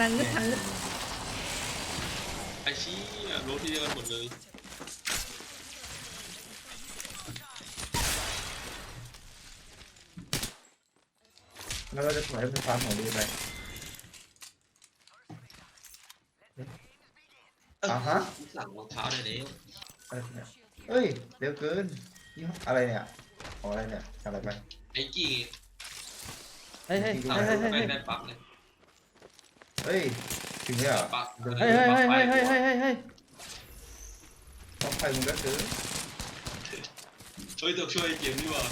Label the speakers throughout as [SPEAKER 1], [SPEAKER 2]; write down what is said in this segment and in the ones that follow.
[SPEAKER 1] ทางงึดทางงึด
[SPEAKER 2] ไอ้ชี้อะรู้ที่เดียวกันหมดเลย
[SPEAKER 3] แล้วเราจะปล่อยให้เป็นความของดีไปอ่าฮะ
[SPEAKER 2] สั่งรองเท้าได้แล้ว
[SPEAKER 3] อะไรเนี่ยเอ้ยเร็วเกินยี่ห้ออะไรเนี่ยของอะไรเนี่ยทำอะไรไป
[SPEAKER 2] ไอ้กี้
[SPEAKER 1] เฮ้ยเฮ้ย
[SPEAKER 2] สั่ง
[SPEAKER 1] เฮ้ยเฮ้ย
[SPEAKER 2] ไป
[SPEAKER 1] เฮ้ย
[SPEAKER 2] ได้ปั๊บเลย
[SPEAKER 3] เฮ้ยถึงเนี่ยเหรอ
[SPEAKER 2] ปั๊บ
[SPEAKER 1] เฮ้ยเฮ้ยเฮ้ยเฮ้ยเฮ้ยเฮ้ยเฮ้ย
[SPEAKER 3] ต้องไปมึงก็ซื้อ
[SPEAKER 2] เฮ้ยต้องช่วยไอ้เกมนี่หว่า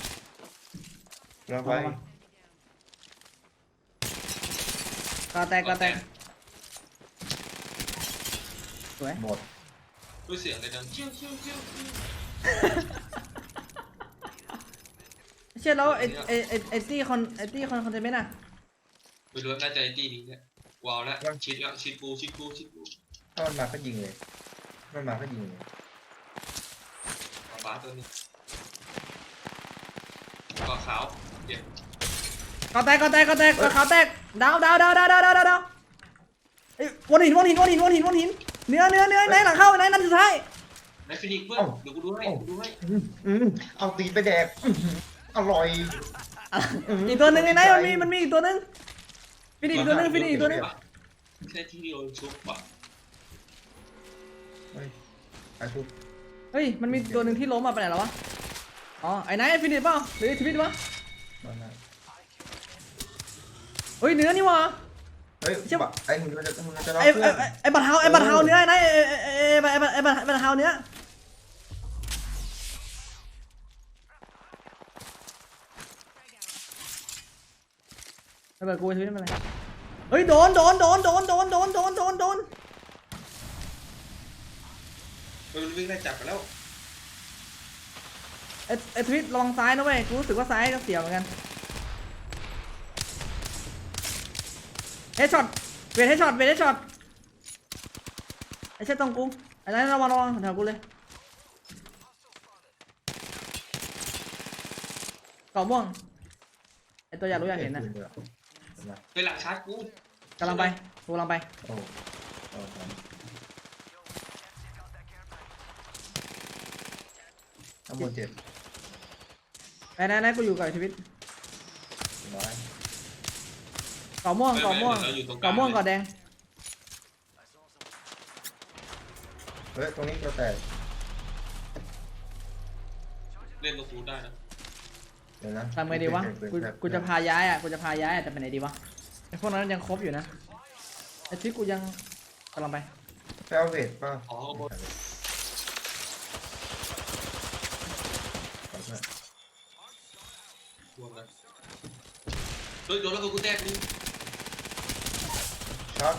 [SPEAKER 3] เราไป
[SPEAKER 1] กอแตกกอแตกสวย
[SPEAKER 3] หมด
[SPEAKER 2] ด้วยเสียงอะไรดังเชี่ยวเชี่ยวเชี่ยวเชี่ยว
[SPEAKER 1] เชื่อแล้วไอ้ไอ้ไอ้ไอ้ตี้คอนไอ้ตี้คอนคอนเทนเมนต์อะ
[SPEAKER 2] ไม่รู้น่าจะไอ้ตี้นี้เนี่ย วาวแล้วชิดแล้วชิดกูชิดกูชิดกู
[SPEAKER 3] ถ้ามันมาก็ยิงเลยมันมาก็ยิงเลย
[SPEAKER 2] มอาบาตัวนี้ก่อขาวเดี๋ย
[SPEAKER 1] วก็แตกก็แตกก็แตกก็ขาวแตกดาวดาวดาวดาวดาวดาวดาวไอ้วนหินวนหินวนหินวนหินวนหินเนื้อเนื้อเนื้อไหนหลังเข้าไหนนั่นสุดท้าย
[SPEAKER 2] ไหนฟินิกเพื่อนเดี๋ยวกูดูให้กูดูให้
[SPEAKER 3] อืเอาตีไปแดกอร่อย
[SPEAKER 1] อีกตัวหนึ่งไอ้ไหนมันมีมันมีอีกตัวหนึ่งฟินิกตัวหนึ่งฟินิกตัวหนึ่ง
[SPEAKER 2] แค่ที่โดนชุบอะ
[SPEAKER 3] เฮ้ยอาชุบ
[SPEAKER 1] เฮ้ย มันมีตัวหนึ่งที่ล้มมาไปไหนแล้ววะ อ๋อ ไอ้ไหนฟินิกเปล่าหรือทวิตวะ
[SPEAKER 3] มาหน่อย
[SPEAKER 1] เฮ้ยเนื้อนี่วะ
[SPEAKER 3] เฮ้ย
[SPEAKER 1] เชื่อ
[SPEAKER 3] บะไอ้มึงจะมึงจะรับ
[SPEAKER 1] ไอ้
[SPEAKER 3] เพื่
[SPEAKER 1] ไอ้
[SPEAKER 3] อน
[SPEAKER 1] ไอ้ไอ้บัตรเฮาไอ้บัตรเฮาเนื้อไอ้ไหนไอ้ไอ้ไอ้ไอ้ไอ้ไอ้บัตรไอ้บัตรเฮาเนื้อไอ้เบิร์ดกูทวิตไม่เป็นไร เฮ้ยโดนโดนโดนโดนโดนโดนโดนโดนโดน
[SPEAKER 2] มันวิ่งไล่จับไปแล้ว
[SPEAKER 1] ไอ้ไอ้ทวิตระวังซ้ายนะเว้ยกูรู้สึกว่าซ้ายก็เสียวเหมือนกันเฮดช็อตเวทเฮดช็อตเวทเฮดช็อตไอ้เช่ตรงกูไอ้นั่นระวังระวังแถวกูเลยเกาะม่วงไอ้ตัวอยากรู้อยากเห็นนะ
[SPEAKER 2] ไปหลังชาร์จกู
[SPEAKER 1] กำลังไปกูกำลังไป
[SPEAKER 3] โอ้โอ้ครับข้างบนเจ็บ
[SPEAKER 1] ไอ้นั่นนั่นกูอยู่กับไอ้ทวิต
[SPEAKER 3] น้อย
[SPEAKER 1] เกาะม่วงเกาะม่วง
[SPEAKER 2] เราอยู่ตรงกลา
[SPEAKER 1] เกาะม่วงเกาะแดง
[SPEAKER 3] เฮ้ยตรงนี้ก็แตก
[SPEAKER 2] เล่นตัวกูได้นะ
[SPEAKER 3] เดี๋ยวนะ
[SPEAKER 1] ทำไงดีวะกูกูจะพาย้ายอะกูจะพาย้ายอะแต่ไปไหนดีวะไอ้พวกนั้นยังครบอยู่นะไอ้ทวิตกูยังกำลังไป
[SPEAKER 3] ไปเอาเวทป่ะ
[SPEAKER 2] อ๋อข้างบนรวมนะเฮ้ยโดนแล้วก็กูแตกนึง
[SPEAKER 3] ช็อต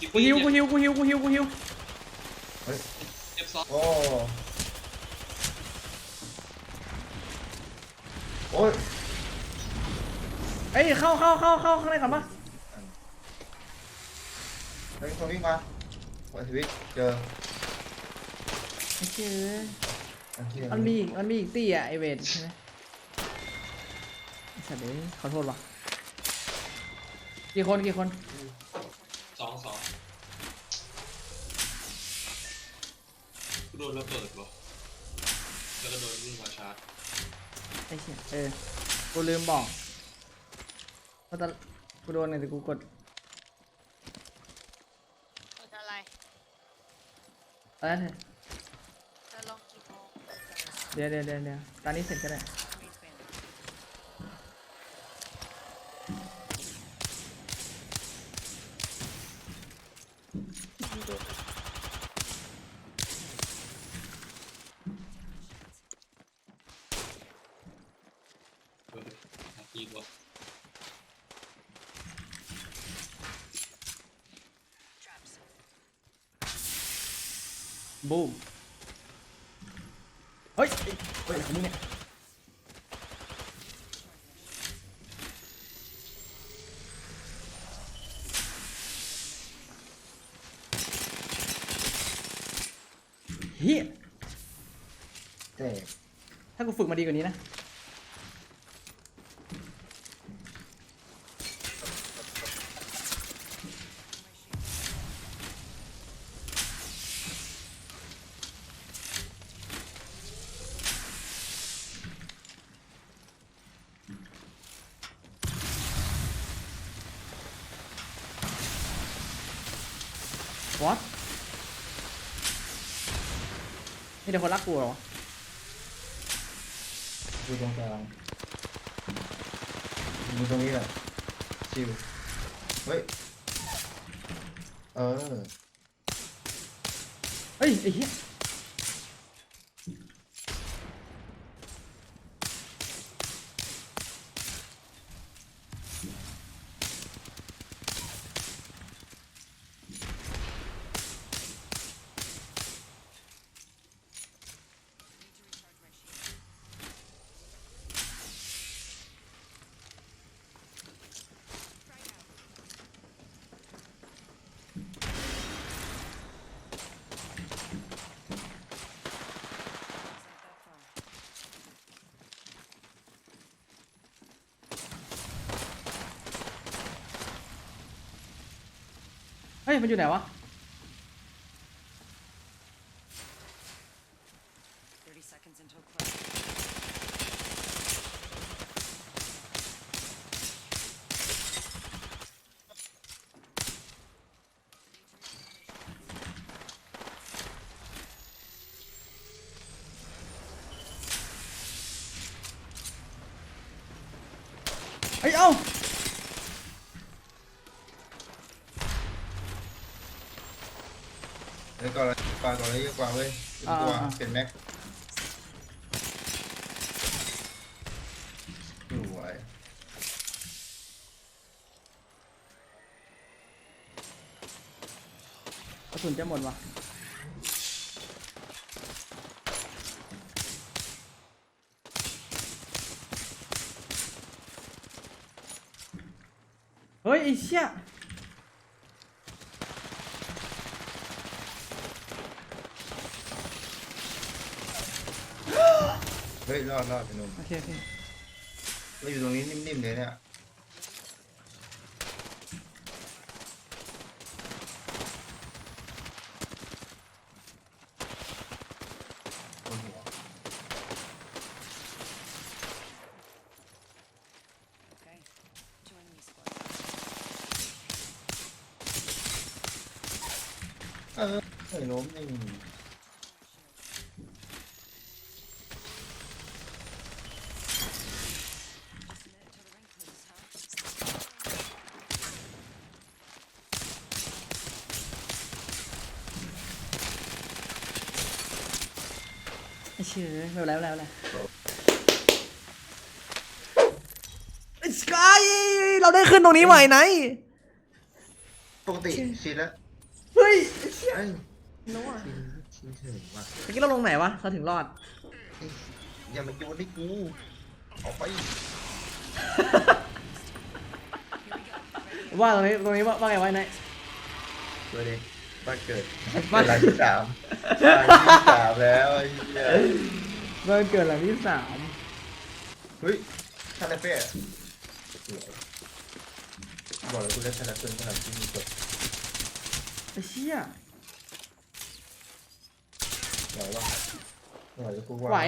[SPEAKER 2] จิ๊บ
[SPEAKER 1] กูฮิวกูฮิวกูฮิวกูฮิวกูฮิว
[SPEAKER 2] เจ็บซ้อน
[SPEAKER 3] โอ้ อ้ย
[SPEAKER 1] เอ้ยเข้าเข้าเข้าเข้าข้างในก่อนปะ
[SPEAKER 3] เฮ้ยคนวิ่งมาวันชีวิตเจอ
[SPEAKER 1] ไอ้เจ้ย
[SPEAKER 3] อันที่
[SPEAKER 1] มันมีอีกมันมีอีกตี้อะไอเวทใช่ไหมไอ้สัตว์เอ้ยขอโทษว่ะกี่คนกี่คน
[SPEAKER 2] สองสองกูโดนระเบิดว่ะแล้วก็โดนวิ่งมาชาร์จ
[SPEAKER 1] ไอ้เชี่ยเออ กูลืมบอกว่าตอนกูโดนเนี่ยแต่กูกด
[SPEAKER 4] เปิดอะไร
[SPEAKER 1] อะไรเนี่ย
[SPEAKER 4] จะลองกี่โมง
[SPEAKER 1] เดี๋ยวเดี๋ยวเดี๋ยวเดี๋ยวตอนนี้เสร็จก็ได้ ฮียเจ๊ถ้ากูฝึกมาดีกว่านี้นะ What? นี่เดี๋ยวคนรักกูเหรอ
[SPEAKER 3] อยู่ตรงกลางอยู่ตรงนี้แหละชิวเฮ้ย เออ
[SPEAKER 1] เฮ้ยไอ้เหี้ย เฮ้ยมันอยู่ไหนวะ
[SPEAKER 5] 30 seconds until close.
[SPEAKER 1] เฮ้ย เอ้า
[SPEAKER 3] เดี๋ยวก่อนเลยปาก่อนเลยเยอะกว่าเว้ยเดี๋ยวกว่า
[SPEAKER 1] อ่าๆ
[SPEAKER 3] เป็นแม็กสวย
[SPEAKER 1] กระสุนจะหมดวะเฮ้ยไอ้เชี่ย
[SPEAKER 3] เฮ้ยรอดรอดพี่หนุ่ม
[SPEAKER 1] โอเคโอเค
[SPEAKER 3] เราอยู่ตรงนี้นิ่มๆเลยเนี่ยบนหัว
[SPEAKER 5] Okay. Two enemy squads.
[SPEAKER 3] เออเฮ้ยล้มนี่
[SPEAKER 1] ไอ้เชี่ยไม่เป็นไรไม่เป็นไรไม่เป็นไรไอ้สกายเราได้ขึ้นตรงนี้ใหม่ไหน
[SPEAKER 3] ปกติชินแล้ว
[SPEAKER 1] เฮ้ยไอ้เชี่ย
[SPEAKER 3] เอ้ย
[SPEAKER 1] น้อะ
[SPEAKER 3] ชินชินเฉยว่ะ
[SPEAKER 1] เมื่อกี้เราลงไหนวะเราถึงรอด
[SPEAKER 3] เอ้ยอย่ามาโยนให้กูออกไป
[SPEAKER 1] ว่าตรงนี้ตรงนี้ว่าว่าไงไว้ไหน
[SPEAKER 3] ตัวดิ บ้านเกิด
[SPEAKER 1] บ้าน
[SPEAKER 3] เป็นหลังที่สามหลังที่สามแล้วไอ้เหี้ย
[SPEAKER 1] เมื่อเกิดหลังที่สาม
[SPEAKER 3] เฮ้ยคาราเฟ่บอกเลยกูเล่นคาราเฟ่ขนาดที่มีกด
[SPEAKER 1] ไอ้เชี่ย
[SPEAKER 3] ไหววะไหวกูว่า
[SPEAKER 1] ไหว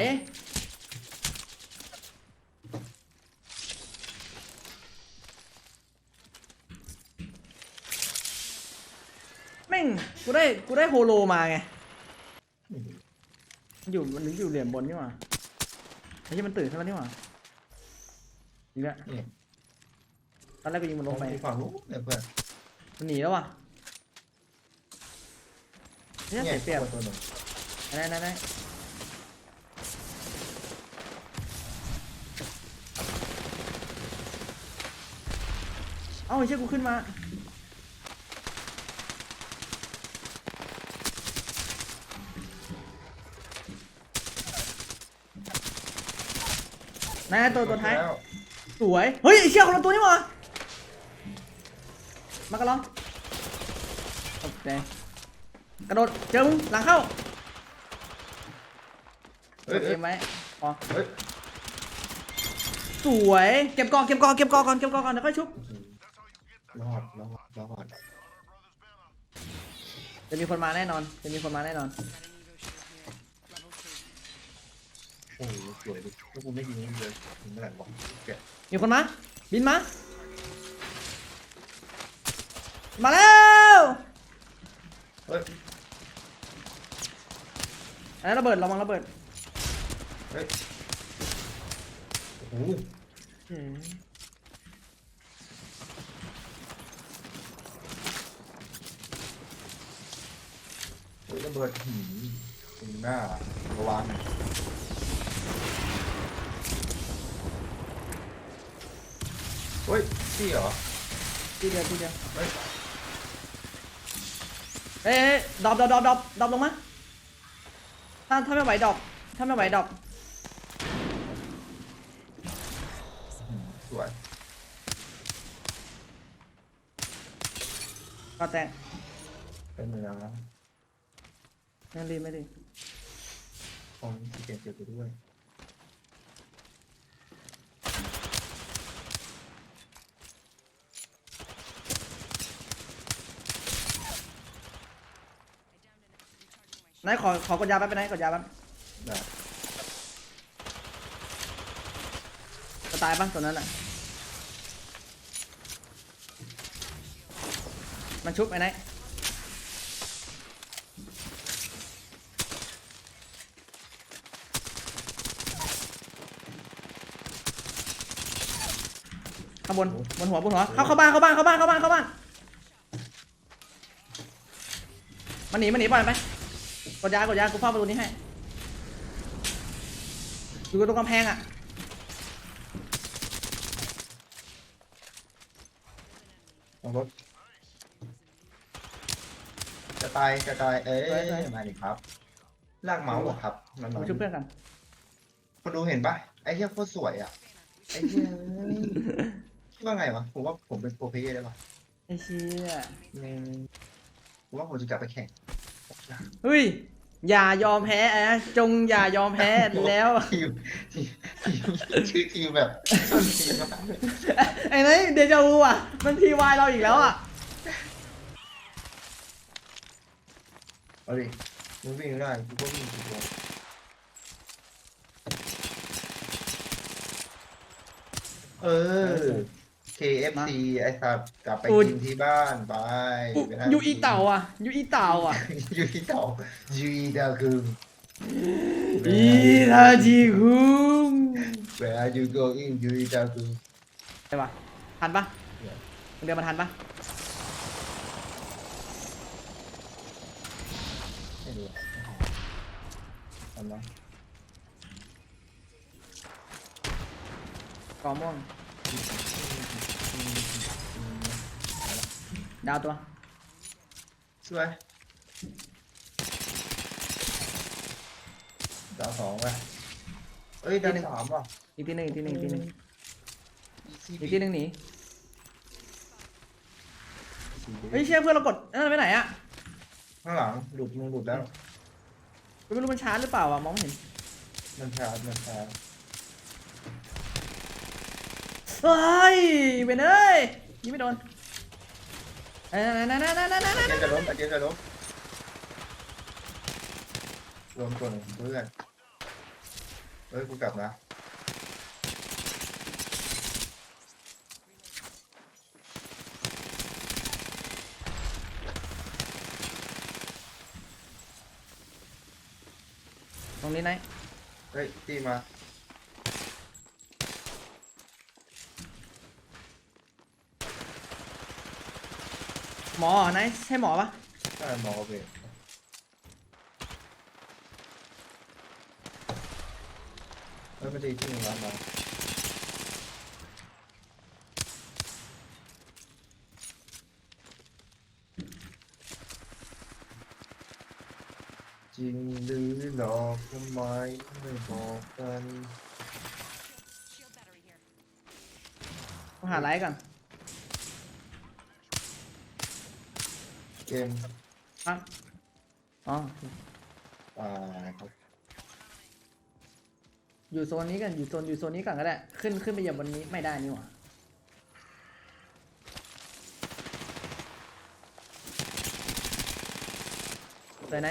[SPEAKER 1] แม่ง กูได้กูได้โฮโลมาไงมันอยู่มันอยู่เหลี่ยมบนนี่หว่าไอ้ที่มันตื่นขึ้นมานี่หว่าอีกแล้ว
[SPEAKER 3] นี่
[SPEAKER 1] ตอนแรกกูยิงมันลงไป
[SPEAKER 3] มีฝั่งนู้นเนี่ยเพื่อน
[SPEAKER 1] มันหนีแล้วว่ะเนี่ยเสียเปรียบ
[SPEAKER 3] ตัวหนึ่ง
[SPEAKER 1] ไหนไหนไหนเอ้าไอ้เชี่ยกูขึ้นมา นายตัวตัวท้าย
[SPEAKER 3] แล้ว
[SPEAKER 1] สวย เฮ้ยไอ้เชี่ยคนละตัวนี่หว่มากระลองโอเคกระโดด เจอมึงหลังเข้า
[SPEAKER 3] เฮ้ย
[SPEAKER 1] เก
[SPEAKER 3] เฮ้ย
[SPEAKER 1] มไว้พอ
[SPEAKER 3] เฮ้ย
[SPEAKER 1] สวย เก็บกองเก็บกองเก็บกองก่อน เก็บกองก่อน เดี๋ยวค่อยชุบ
[SPEAKER 3] รอดรอดรอด
[SPEAKER 1] จะมีคนมาแน่นอน จะมีคนมาแน่นอน
[SPEAKER 3] อ้โหสวยดิถ้ากูไม่ยิงนี่เลยถึงเมื่อไหร่บอกแก
[SPEAKER 1] มีคนมาบินมา มาแล้ว
[SPEAKER 3] เเฮ้ย
[SPEAKER 1] อันนั้นระเบิดระวังระเบิด
[SPEAKER 3] เฮ้ย โอ้โห
[SPEAKER 1] อืม
[SPEAKER 3] เฮ้ยระเบิดหืมตรงหน้าระวัง เฮ้ยพี่เหรอ
[SPEAKER 1] ทีเดียวทีเดียว
[SPEAKER 3] เฮ้ย
[SPEAKER 1] เอ้ยเอ้ยดรอปดรอปดรอปดรอปดรอปลงมาถ้าถ้าไม่ไหวดรอปถ้าไม่ไหวดรอป
[SPEAKER 3] สวย
[SPEAKER 1] ก็แตก
[SPEAKER 3] เป็นเมืองแล้ว
[SPEAKER 1] ไม่รีบไม่รีบ
[SPEAKER 3] ผมที่เก็บเก็บไปด้วย
[SPEAKER 1] นายขอขอกดยาแป๊บไปไหนกดยาแป๊บ
[SPEAKER 3] ได้
[SPEAKER 1] จะตายปะตัวนั้นอะ มันชุบไอ้ไหนข้างบนบนหัวบนหัวเข้าเข้าบ้านเข้าบ้านเข้าบ้านเข้าบ้านเข้าบ้านมันหนีมันหนีปล่อยมันไป กดยากดยากูเฝ้าประตูนี้ให้อยู่ตรงกำแพงอะ
[SPEAKER 3] ลงรถจะตายจะตายเอ้
[SPEAKER 1] สวยสวย
[SPEAKER 3] ยมาดิครับ ลากเมาส์เหรอครับน้อง
[SPEAKER 1] มาช่วยเพื่อนกัน
[SPEAKER 3] ๆคนดูเห็นปะไอ้เหี้ยโคตรสวยอะไอ้เหี้ยคิดว่าไงวะผมว่าผมเป็นโปรเพลเยอร์ได้ปะ
[SPEAKER 1] ไอ้เชี่ย
[SPEAKER 3] อืมผมว่าผมจะกลับไปแข่ง
[SPEAKER 1] เฮ้ย อย่ายอมแพ้อะจงอย่ายอมแพ้แล้ว
[SPEAKER 3] ทีมทีมทีมชื่อทีมแบบต้นทีมมาก
[SPEAKER 1] ไอ้นี่เดจาวูอะ มันทีวายเราอีกแล้วอะ
[SPEAKER 3] เอาดิมึงวิ่งได้กูก็วิ่งกูก็เออ KFC ไอ้สัตว์กลับไป
[SPEAKER 1] อุ่น
[SPEAKER 3] กินที่บ้านไป
[SPEAKER 1] อุ
[SPEAKER 3] ไปนั่ง
[SPEAKER 1] ยูอีเต่าอะยูอีเต่าอะ
[SPEAKER 3] ยูอีเต่ายูอีเต่าคือ
[SPEAKER 1] อีทาจิคุม
[SPEAKER 3] Where are you going ยูอีเต่าคือ
[SPEAKER 1] ใช่ปะทันปะเดินมาทันปะ
[SPEAKER 3] ไม่รู้ทำไม
[SPEAKER 1] กอม่วง ดาวตัว
[SPEAKER 3] สวยดาวสองไปเอ้ยดาวสามว่ะ
[SPEAKER 1] อีกทีหนึ่งอีกทีหนึ่งอีกทีหนึ่ง
[SPEAKER 3] ECB
[SPEAKER 1] อีกทีหนึ่งหนีเฮ้ยเชี่ยเพื่อนเรากดนั่นไปไหนอะ
[SPEAKER 3] ข้างหลังหลุดมึงหลุดแล้ว
[SPEAKER 1] กูไม่รู้มันช้าหรือเปล่าอะมองไม่เห็น
[SPEAKER 3] มันช้ามันช้า
[SPEAKER 1] เฮ้ยเวนเอ้ยยิงไม่โดนเอ้ยนั่นนั่นนั่นนั่นนั่นนั่น
[SPEAKER 3] เจนจะล้มเจนจะล้มล้มตัวหนึ่งเพื่อนเฮ้ยกูกลับนะ
[SPEAKER 1] ตรงนี้ไหน
[SPEAKER 3] เฮ้ยตีมา
[SPEAKER 1] หมอเหรอไหนใช่หมอปะ
[SPEAKER 3] ใช่มองเบรเฮ้ยไม่ตีที่หนึ่งแล้วมาจริงหรือหลอกทำไมไม่บอกกัน
[SPEAKER 5] Shield battery here.
[SPEAKER 1] ต้องหาไลท์ก่อน
[SPEAKER 3] เกม
[SPEAKER 1] ครับอ๋อ
[SPEAKER 3] ตายครับ
[SPEAKER 1] อยู่โซนนี้กันอยู่โซนอยู่โซนนี้ก่อนก็ได้ ขึ้นขึ้นไปเหยียบบนนี้ไม่ได้นี่หว่าเลยไหน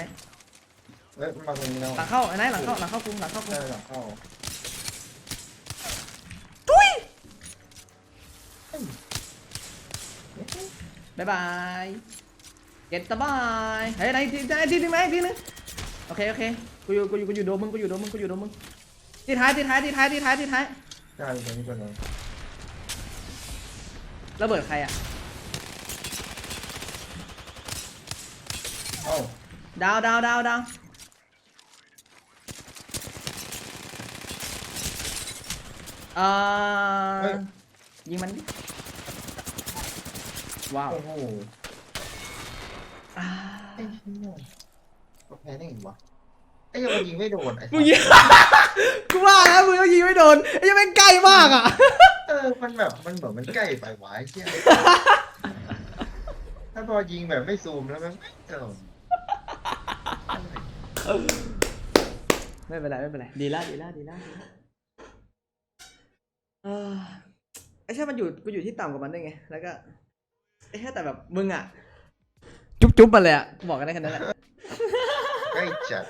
[SPEAKER 3] เฮ้ยมันมาตรงนี้แล้ว
[SPEAKER 1] หลังเข้าไอ้ไหนหลังเข้าหลังเข้าคุ้มหลังเข้าคุ้ม
[SPEAKER 3] ใช่หลังเข้า
[SPEAKER 1] ทุยบ๊ายบาย เก็ตสบายเฮ้ยไหนที่ไหนที่หนึงไหมที่หนึงโอเคโอเคกูอยู่กูอยู่กูอยู่โดมมึงกูอยู่โดมมึงกูอยู่โดมมึงที่ท้ายที่ท้ายที่ท้ายที่ท้ายที่ท้าย
[SPEAKER 3] ได้ตรงนี้ตัวนึง
[SPEAKER 1] ระเบิดใครอะ
[SPEAKER 3] เอ้า
[SPEAKER 1] ดาวดาวดาวดาวเอ่อยิงมันดิว้าว
[SPEAKER 3] โอ้โห
[SPEAKER 1] อ่า
[SPEAKER 3] ไอ้เหี้ยเราแพ้ได้ไงวะไอ้เหี้ยังมันยิงไม่โดนไอ้สั
[SPEAKER 1] มึ
[SPEAKER 3] ส
[SPEAKER 1] งยิง กูว่าแล้วมึงต้องยิงไม่โดนไอ้ยังแม่งใกล้มากอะ
[SPEAKER 3] เออมันแบบมันเหมือนมันใกล้ไปวะไอ้เหี้ยถ้าพอยิงแบบไม่ซูมแล้วมันไม่เจออะไร
[SPEAKER 1] ไม่เป็นไรไม่เป็นไรดีละดีละดีละดีละเออไอ้แค่มันอยู่กูอยู่ที่ต่ำกว่ามันได้ไง แล้วก็ไอ้แค่แต่แบบมึงอะ จุ๊บๆมาเลยอะบอกกันได้แค่นั้นแหละ
[SPEAKER 3] ใกล้จัด